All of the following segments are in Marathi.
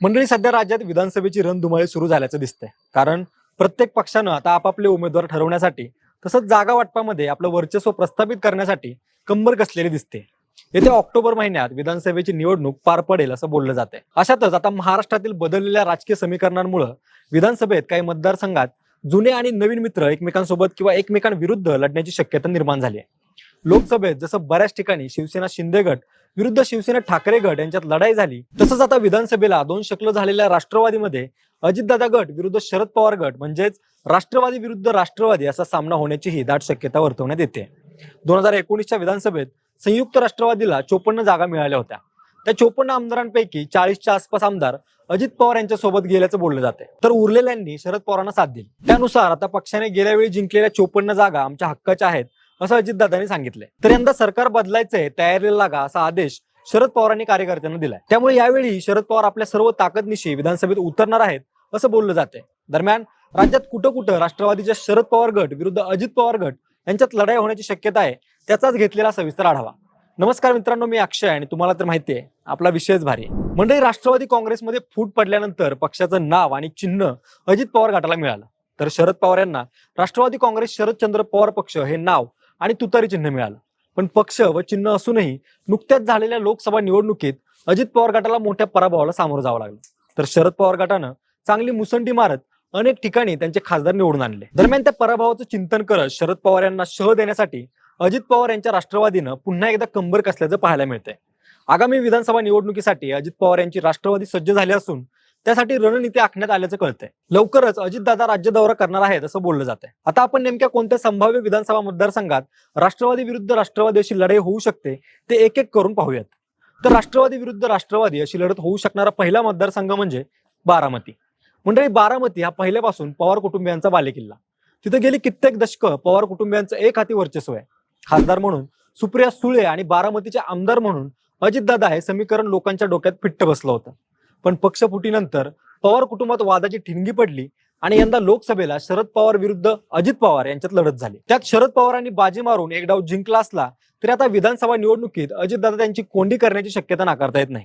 मंडळी सध्या राज्यात विधानसभेची रणधुमाळी सुरू झाल्याचं दिसतंय. कारण प्रत्येक पक्षानं आता आपापले उमेदवार ठरवण्यासाठी तसंच जागा वाटपामध्ये आपलं वर्चस्व प्रस्थापित करण्यासाठी कंबर कसलेली दिसते. येत्या ऑक्टोबर महिन्यात विधानसभेची निवडणूक पार पडेल असं बोललं जाते अशातच आता महाराष्ट्रातील बदललेल्या राजकीय समीकरणांमुळे विधानसभेत काही मतदारसंघात जुने आणि नवीन मित्र एकमेकांसोबत किंवा एकमेकांविरुद्ध लढण्याची शक्यता निर्माण झाली आहे. लोकसभेत जसं बऱ्याच ठिकाणी शिवसेना शिंदे गट विरुद्ध शिवसेना ठाकरे गट यांच्यात लढाई झाली. तसंच आता विधानसभेला दोन शकल झालेल्या राष्ट्रवादीमध्ये अजितदादा गट विरुद्ध शरद पवार गट म्हणजेच राष्ट्रवादी विरुद्ध राष्ट्रवादी असा सामना होण्याचीही दाट शक्यता वर्तवण्यात येते. दोन हजार एकोणीसच्या विधानसभेत संयुक्त राष्ट्रवादीला चोपन्न जागा मिळाल्या होत्या. त्या चोपन्न आमदारांपैकी चाळीसच्या आसपास आमदार अजित पवार यांच्या सोबत गेल्याचं बोललं जाते तर उरलेल्यांनी शरद पवारांना साथ दिली. त्यानुसार आता पक्षाने गेल्या वेळी जिंकलेल्या चोपन्न जागा आमच्या हक्काच्या आहेत. असं अजितदादांनी सांगितलंय. तर यंदा सरकार बदलायचंय तयारीला लागा असा आदेश शरद पवारांनी कार्यकर्त्यांना दिलाय. त्यामुळे यावेळी शरद पवार आपल्या सर्व ताकदनिशी विधानसभेत उतरणार आहेत असं बोललं जाते दरम्यान राज्यात कुठं कुठं राष्ट्रवादीच्या शरद पवार गट विरुद्ध अजित पवार गट यांच्यात लढाई होण्याची शक्यता आहे त्याचाच घेतलेला सविस्तर आढावा. नमस्कार मित्रांनो मी अक्षय आणि तुम्हाला तर माहिती आहे आपला विषयच भारी आहे. मंडळी राष्ट्रवादी काँग्रेसमध्ये फूट पडल्यानंतर पक्षाचं नाव आणि चिन्ह अजित पवार गटाला मिळालं. तर शरद पवार यांना राष्ट्रवादी काँग्रेस शरदचंद्र पवार पक्ष हे नाव आणि तुतारी चिन्ह मिळालं. पण पक्ष व चिन्ह असूनही नुकत्याच झालेल्या लोकसभा निवडणुकीत अजित पवार गटाला मोठ्या पराभवाला सामोरं जावं लागलं. तर शरद पवार गटानं चांगली मुसंडी मारत अनेक ठिकाणी त्यांचे खासदार निवडून आणले. दरम्यान त्या पराभवाचं चिंतन करत शरद पवार यांना शह देण्यासाठी अजित पवार यांच्या राष्ट्रवादीनं पुन्हा एकदा कंबर कसल्याचं पाहायला मिळतंय. आगामी विधानसभा निवडणुकीसाठी अजित पवार यांची राष्ट्रवादी सज्ज झाली असून त्यासाठी रणनीती आखण्यात आल्याचं कळतंय. लवकरच अजितदादा राज्य दौरा करणार आहेत असं बोललं जातंय. आता आपण नेमक्या कोणत्या संभाव्य विधानसभा मतदारसंघात राष्ट्रवादी विरुद्ध राष्ट्रवादी अशी लढाई होऊ शकते ते एक एक करून पाहूयात. तर राष्ट्रवादी विरुद्ध राष्ट्रवादी अशी लढत होऊ शकणारा पहिला मतदारसंघ म्हणजे बारामती. मंडळी बारामती हा पहिल्यापासून पवार कुटुंबियांचा बालेकिल्ला. तिथे गेली कित्येक दशकं पवार कुटुंबियांचं एक हाती वर्चस्व आहे. खासदार म्हणून सुप्रिया सुळे आणि बारामतीचे आमदार म्हणून अजितदादा हे समीकरण लोकांच्या डोक्यात फिट्ट बसलं होतं. पण पक्षफुटीनंतर पवार कुटुंबात वादाची ठिणगी पडली आणि यंदा लोकसभेला शरद पवार विरुद्ध अजित पवार यांच्यात लढत झाली. त्यात शरद पवारांनी बाजी मारून एक डाव जिंकला असला तरी आता विधानसभा निवडणुकीत अजितदादा त्यांची कोंडी करण्याची शक्यता नाकारता येत नाही.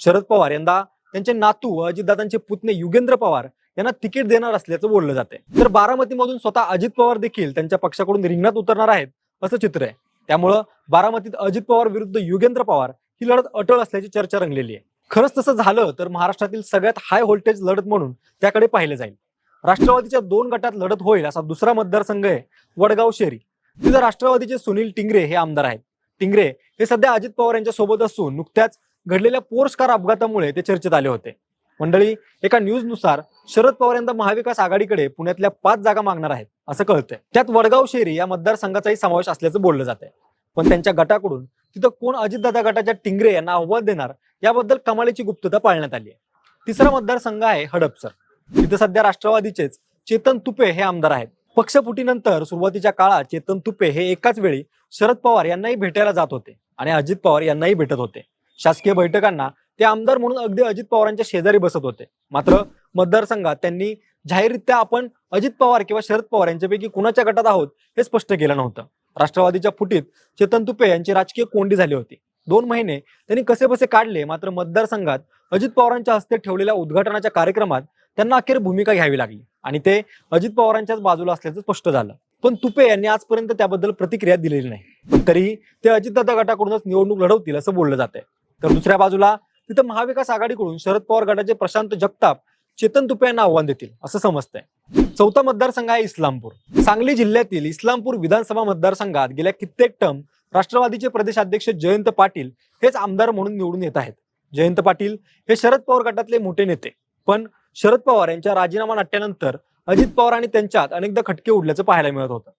शरद पवार यंदा त्यांचे नातू व अजितदादांचे पुतणे युगेंद्र पवार यांना तिकीट देणार असल्याचं बोललं जाते तर बारामतीमधून स्वतः अजित पवार देखील त्यांच्या पक्षाकडून रिंगणात उतरणार आहेत असं चित्र आहे. त्यामुळं बारामतीत अजित पवार विरुद्ध युगेंद्र पवार ही लढत अटळ असल्याची चर्चा रंगलेली आहे. खरंच तसं झालं तर महाराष्ट्रातील सगळ्यात हाय व्होल्टेज लढत म्हणून त्याकडे पाहिले जाईल. राष्ट्रवादीच्या दोन गटात लढत होईल असा दुसरा मतदारसंघ आहे वडगाव शेरी तिथं राष्ट्रवादीचे सुनील टिंगरे हे आमदार आहेत. टिंगरे हे सध्या अजित पवार यांच्या सोबत असून नुकत्याच घडलेल्या पोर्स कार अपघातामुळे ते चर्चेत आले होते. मंडळी एका न्यूजनुसार शरद पवार यंदा महाविकास आघाडीकडे पुण्यातल्या पाच जागा मागणार आहेत असं कळतंय. त्यात वडगाव शेरी या मतदारसंघाचाही समावेश असल्याचं बोललं जात आहे पण त्यांच्या गटाकडून तिथं कोण अजितदादा गटाच्या टिंगरे यांना आव्हान देणार याबद्दल कमालीची गुप्तता पाळण्यात आली आहे. तिसरा मतदारसंघ आहे हडपसर इथं सध्या राष्ट्रवादीचेच चेतन तुपे हे आमदार आहेत. पक्षफुटीनंतर सुरुवातीच्या काळात चेतन तुपे हे एकाच वेळी शरद पवार यांनाही भेटायला जात होते आणि अजित पवार यांनाही भेटत होते. शासकीय बैठकांना ते आमदार म्हणून अगदी अजित पवारांच्या शेजारी बसत होते. मात्र मतदारसंघात त्यांनी जाहीररित्या आपण अजित पवार किंवा शरद पवार यांच्यापैकी कुणाच्या गटात आहोत हे स्पष्ट केलं नव्हतं. राष्ट्रवादीच्या फुटीत चेतन तुपे यांची राजकीय कोंडी झाली होती. दोन महिने त्यांनी कसे बसे काढले मात्र मतदारसंघात अजित पवारांच्या हस्ते ठेवलेल्या उद्घाटनाच्या कार्यक्रमात त्यांना अखेर भूमिका घ्यावी लागली आणि ते अजित पवारांच्याच बाजूला असल्याचं स्पष्ट झालं. पण तुपे यांनी आजपर्यंत त्याबद्दल प्रतिक्रिया दिलेली नाही. पण तरीही ते अजितदादा गटाकडूनच निवडणूक लढवतील असं बोललं जातंय. तर दुसऱ्या बाजूला तिथं महाविकास आघाडीकडून शरद पवार गटाचे प्रशांत जगताप चेतन तुपे यांना आव्हान देतील असं समजतंय. चौथा मतदारसंघ आहे इस्लामपूर. सांगली जिल्ह्यातील इस्लामपूर विधानसभा मतदारसंघात गेल्या कित्येक टर्म राष्ट्रवादीचे प्रदेशाध्यक्ष जयंत पाटील हेच आमदार म्हणून निवडून येत आहेत. जयंत पाटील हे शरद पवार गटातले मोठे नेते. पण शरद पवार यांच्या राजीनामा नाट्यानंतर अजित पवार आणि त्यांच्यात अनेकदा खटके उडल्याचं पाहायला मिळत होतं.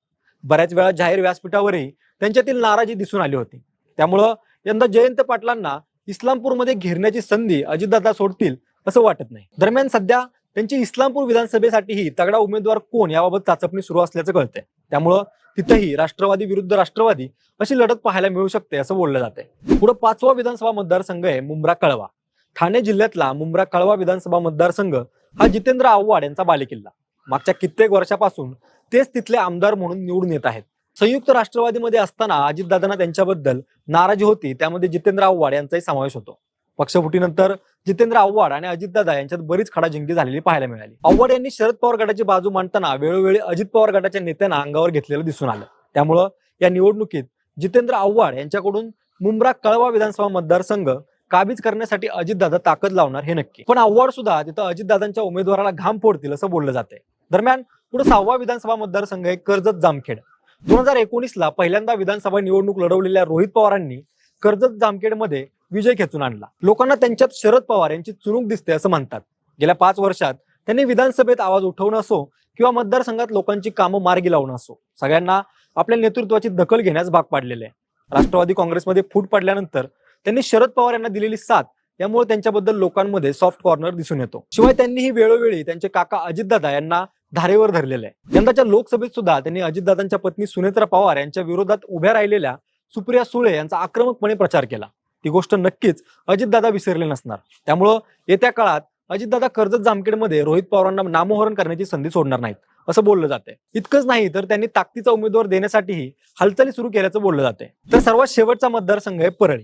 बऱ्याच वेळा जाहीर व्यासपीठावरही त्यांच्यातील नाराजी दिसून आली होती. त्यामुळं यंदा जयंत पाटलांना इस्लामपूरमध्ये घेरण्याची संधी अजितदादा सोडतील असं वाटत नाही. दरम्यान सध्या त्यांची इस्लामपूर विधानसभेसाठीही तगडा उमेदवार कोण याबाबत चाचपणी सुरू असल्याचं कळतंय. त्यामुळं तिथंही राष्ट्रवादी विरुद्ध राष्ट्रवादी अशी लढत पाहायला मिळू शकते असं बोललं जाते पुढे पाचवा विधानसभा मतदारसंघ आहे मुंब्रा कळवा. ठाणे जिल्ह्यातला मुंब्रा कळवा विधानसभा मतदारसंघ हा जितेंद्र आव्हाड यांचा बालेकिल्ला. मागच्या कित्येक वर्षापासून तेच तिथले आमदार म्हणून निवडून येत आहेत. संयुक्त राष्ट्रवादीमध्ये असताना अजितदादांना त्यांच्याबद्दल नाराजी होती त्यामध्ये जितेंद्र आव्हाड यांचाही समावेश होतो. पक्षफुटीनंतर जितेंद्र आव्हाड आणि अजितदादा यांच्यात बरीच खडाजिंकी झालेली पाहायला मिळाली. आव्हाड यांनी शरद पवार गटाची बाजू मांडताना वेळोवेळी अजित पवार गटाच्या नेत्यांना अंगावर घेतलेलं दिसून आलं. त्यामुळं या निवडणुकीत जितेंद्र आव्हाड यांच्याकडून मुंब्रा कळवा विधानसभा मतदारसंघ काबीज करण्यासाठी अजितदादा ताकद लावणार हे नक्की. पण आव्हाड सुद्धा तिथं अजितदादांच्या उमेदवाराला घाम फोडतील असं बोललं जाते दरम्यान पुढे सहावा विधानसभा मतदारसंघ आहे कर्जत जामखेड. दोन हजार एकोणीसला पहिल्यांदा विधानसभा निवडणूक लढवलेल्या रोहित पवारांनी कर्जत जामखेडमध्ये विजय खेचून आणला. लोकांना त्यांच्यात शरद पवार यांची चुणूक दिसते असं म्हणतात. गेल्या पाच वर्षात त्यांनी विधानसभेत आवाज उठवणं असो किंवा मतदारसंघात लोकांची कामं मार्गी लावणं असो सगळ्यांना आपल्या नेतृत्वाची दखल घेण्यास भाग पाडलेले आहे. राष्ट्रवादी काँग्रेसमध्ये फूट पडल्यानंतर त्यांनी शरद पवार यांना दिलेली साथ यामुळे त्यांच्याबद्दल लोकांमध्ये सॉफ्ट कॉर्नर दिसून येतो. शिवाय त्यांनीही वेळोवेळी त्यांचे काका अजितदादा यांना धारेवर धरलेले आहे. यंदाच्या लोकसभेत सुद्धा त्यांनी अजितदादांच्या पत्नी सुनेत्रा पवार यांच्या विरोधात उभ्या राहिलेल्या सुप्रिया सुळे यांचा आक्रमकपणे प्रचार केला. ती गोष्ट नक्कीच अजितदादा विसरले नसणार. त्यामुळं येत्या काळात अजितदादा कर्जत जामखेडमध्ये रोहित पवारांना नामोहरण करण्याची संधी सोडणार नाहीत असं बोललं जाते इतकंच नाही तर त्यांनी ताकदीचा उमेदवार देण्यासाठीही हालचाली सुरू केल्याचं बोललं जाते तर सर्वात शेवटचा मतदारसंघ आहे परळी.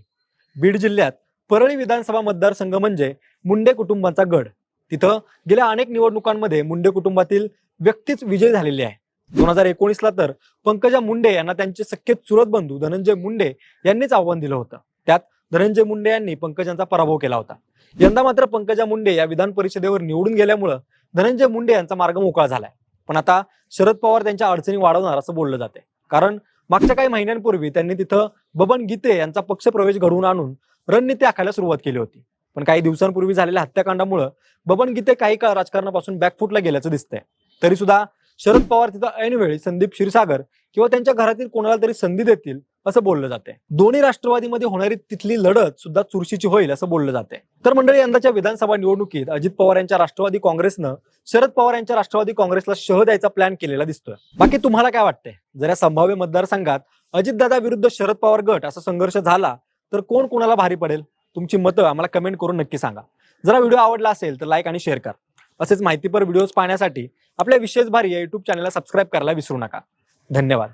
बीड जिल्ह्यात परळी विधानसभा मतदारसंघ म्हणजे मुंडे कुटुंबाचा गड. तिथं गेल्या अनेक निवडणुकांमध्ये मुंडे कुटुंबातील व्यक्तीच विजय झालेली आहे. दोन हजार एकोणीसला तर पंकजा मुंडे यांना त्यांचे सख्खे चुरत बंधू धनंजय मुंडे यांनीच आव्हान दिलं होतं. त्यात धनंजय मुंडे यांनी पंकजांचा पराभव केला होता. यंदा मात्र पंकजा मुंडे या विधान परिषदेवर निवडून गेल्यामुळं धनंजय मुंडे यांचा मार्ग मोकळा झालाय. पण आता शरद पवार त्यांच्या अडचणी वाढवणार असं बोललं जाते कारण मागच्या काही महिन्यांपूर्वी त्यांनी तिथं बबन गीते यांचा पक्षप्रवेश घडवून आणून रणनीती आखायला सुरुवात केली होती. पण काही दिवसांपूर्वी झालेल्या हत्याकांडामुळे बबन गीते काही काळ राजकारणापासून बॅकफुटला गेल्याचं दिसतंय. तरी सुद्धा शरद पवार तिथं ऐनवेळी संदीप क्षीरसागर किंवा त्यांच्या घरातील कोणाला तरी संधी देतील असं बोललं जाते. दोन्ही राष्ट्रवादीमध्ये होणारी तिथली लढत सुद्धा चुरशीची होईल असं बोललं जाते. तर मंडळी यंदाच्या विधानसभा निवडणुकीत अजित पवार यांच्या राष्ट्रवादी काँग्रेसनं शरद पवार यांच्या राष्ट्रवादी काँग्रेसला शह द्यायचा प्लॅन केलेला दिसतोय. बाकी तुम्हाला काय वाटतंय? जर या संभाव्य मतदारसंघात अजितदादा विरुद्ध शरद पवार गट असा संघर्ष झाला तर कोण कोणाला भारी पडेल? तुमची मतं आम्हाला कमेंट करून नक्की सांगा. जरा व्हिडिओ आवडला असेल तर लाईक आणि शेअर करा. असेच माहितीपर व्हिडिओज पाहण्यासाठी आपल्या विशेष भारी या युट्यूब चॅनलला सबस्क्राईब करायला विसरू नका. धन्यवाद.